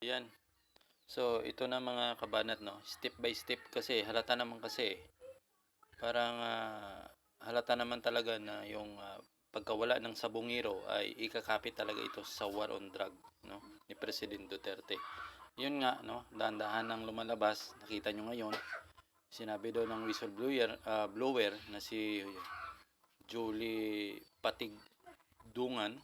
Yan. So, ito na mga kabanat, no? Step by step kasi, halata naman kasi, parang ah, halata naman talaga na yung ah, pagkawala ng sabongero ay ikakapit talaga ito sa war on drug, no? Ni President Duterte. Yun nga, no? Dahan-dahan nang lumalabas, nakita nyo ngayon, sinabi daw ng whistleblower ah, blower na si Julie Patigdungan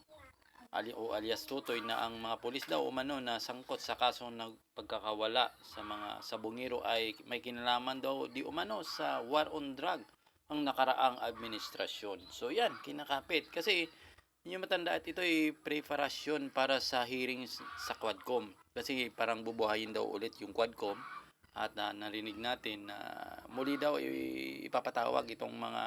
ali o alias Tutoy na ang mga pulis daw umano na sangkot sa kaso ng pagkakawala sa mga sabongero ay may kinalaman daw di umano sa war on drug ang nakaraang administrasyon. So yan, kinakapit. Kasi inyo matanda at ito ay preparasyon para sa hearing sa Quadcom. Kasi parang bubuhayin daw ulit yung Quadcom at na narinig natin na muli daw ipapatawag itong mga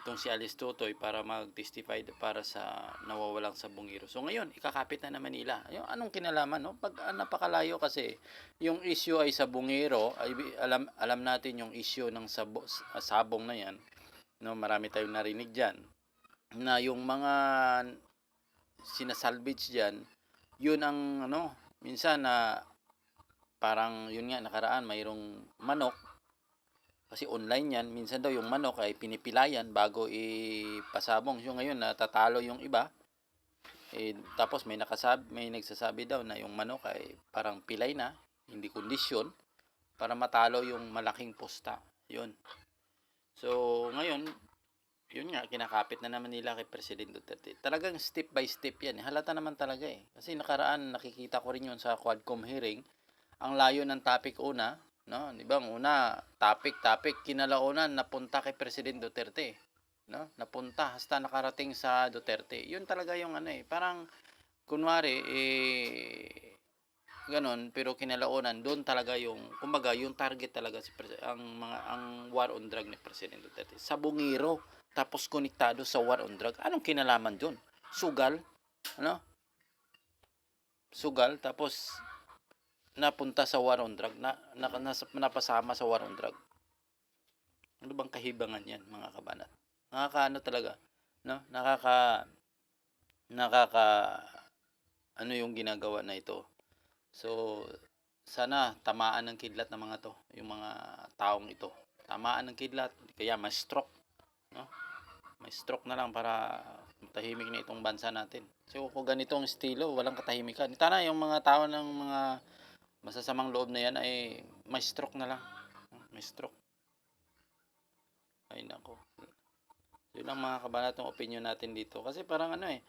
itong si Alice Tutoy para mag-testify para sa nawawalang sabongero. So ngayon, ikakapit na naman nila. Yung anong kinalaman, no? Pag ah, napakalayo kasi yung issue ay sabongero, ay alam alam natin yung issue ng sabo, s- sabong na 'yan. No, marami tayong narinig diyan na yung mga sinasalvage diyan, yun ang ano, minsan na parang yun nga nakaraan mayroong manok kasi online yan, minsan daw yung manok ay pinipilayan bago ipasabong. So ngayon natatalo yung iba. Eh, tapos may nakasab may nagsasabi daw na yung manok ay parang pilay na, hindi kondisyon para matalo yung malaking posta. Yun. So ngayon, yun nga, kinakapit na naman nila kay President Duterte. Talagang step by step yan. eh. Halata naman talaga eh. Kasi nakaraan, nakikita ko rin yun sa Quadcom hearing. Ang layo ng topic una, no? Di ba? Una, topic, topic, kinalaunan, napunta kay President Duterte. No? Napunta, hasta nakarating sa Duterte. Yun talaga yung ano eh. Parang, kunwari, eh, ganon, pero kinalaunan, doon talaga yung, kumbaga, yung target talaga si ang mga, ang war on drug ni President Duterte. Sa bungiro, tapos konektado sa war on drug. Anong kinalaman doon? Sugal, ano? Sugal, tapos napunta sa war on drug, na, na, nas- napasama sa war on drug. Ano bang kahibangan yan, mga kabanat? Nakakaano talaga, no? Nakaka, nakaka, ano yung ginagawa na ito. So, sana tamaan ng kidlat ng mga to, yung mga taong ito. Tamaan ng kidlat, kaya may stroke, no? May stroke na lang para tahimik na itong bansa natin. So, kung ganitong estilo, walang katahimikan. Tana, yung mga tao ng mga masasamang loob na yan ay may stroke na lang. May stroke. Ay nako. Yun ang mga kabanatong opinion natin dito. Kasi parang ano eh,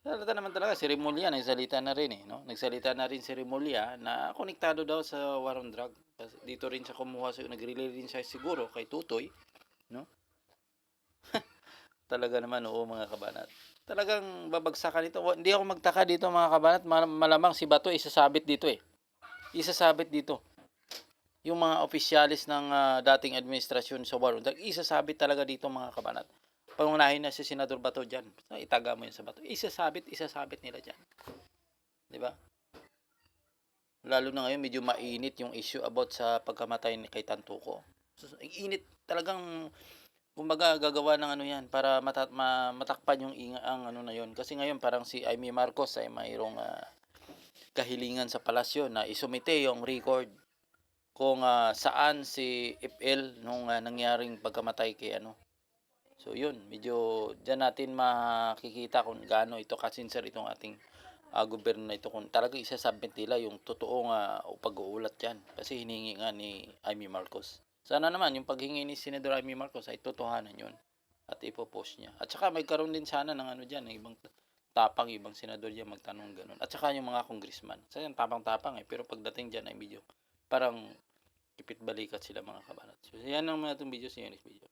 salita naman talaga, si Remulla nagsalita na rin eh. No? Nagsalita na rin si Remulla na konektado daw sa war on drug. Dito rin siya kumuha, sa, nag-relay rin siya siguro kay Tutoy. No? Talaga naman, oo mga kabanat. Talagang babagsakan ito. Hindi ako magtaka dito mga kabanat. Mal- Malamang si Bato isasabit dito eh isasabit dito. Yung mga opisyalis ng ah, dating administrasyon sa war on drug, isasabit talaga dito mga kabanat. Pangunahin na si Senador Bato dyan. Basta Itaga mo yun sa Bato. Isasabit, isasabit nila dyan. Di ba? Lalo na ngayon, medyo mainit yung issue about sa pagkamatay ni kay Tantuko. So, init talagang kumbaga gagawa ng ano yan para mata, ma, matakpan yung ang ano na yon kasi ngayon parang si Amy Marcos ay mayroong ah, kahilingan sa palasyo na isumite yung record kung ah, saan si FL nung ah, nangyaring pagkamatay kay ano. So yun, medyo diyan natin makikita kung gaano ito kasinser itong ating ah, gobyerno na ito kung talaga isasubmit nila yung totoong ah, pag-uulat yan kasi hiningi nga ni Amy Marcos. Sana naman yung paghingi ni Senador Amy Marcos ay totohanan yun at ipopost niya. At saka may karoon din sana ng ano dyan, ng ibang tapang ibang senador diyan magtanong ganun. At saka yung mga congressman. Yan tapang-tapang eh pero pagdating diyan ay medyo parang kipit balikat sila mga kabanat. So yan ang mga itong video sa next video.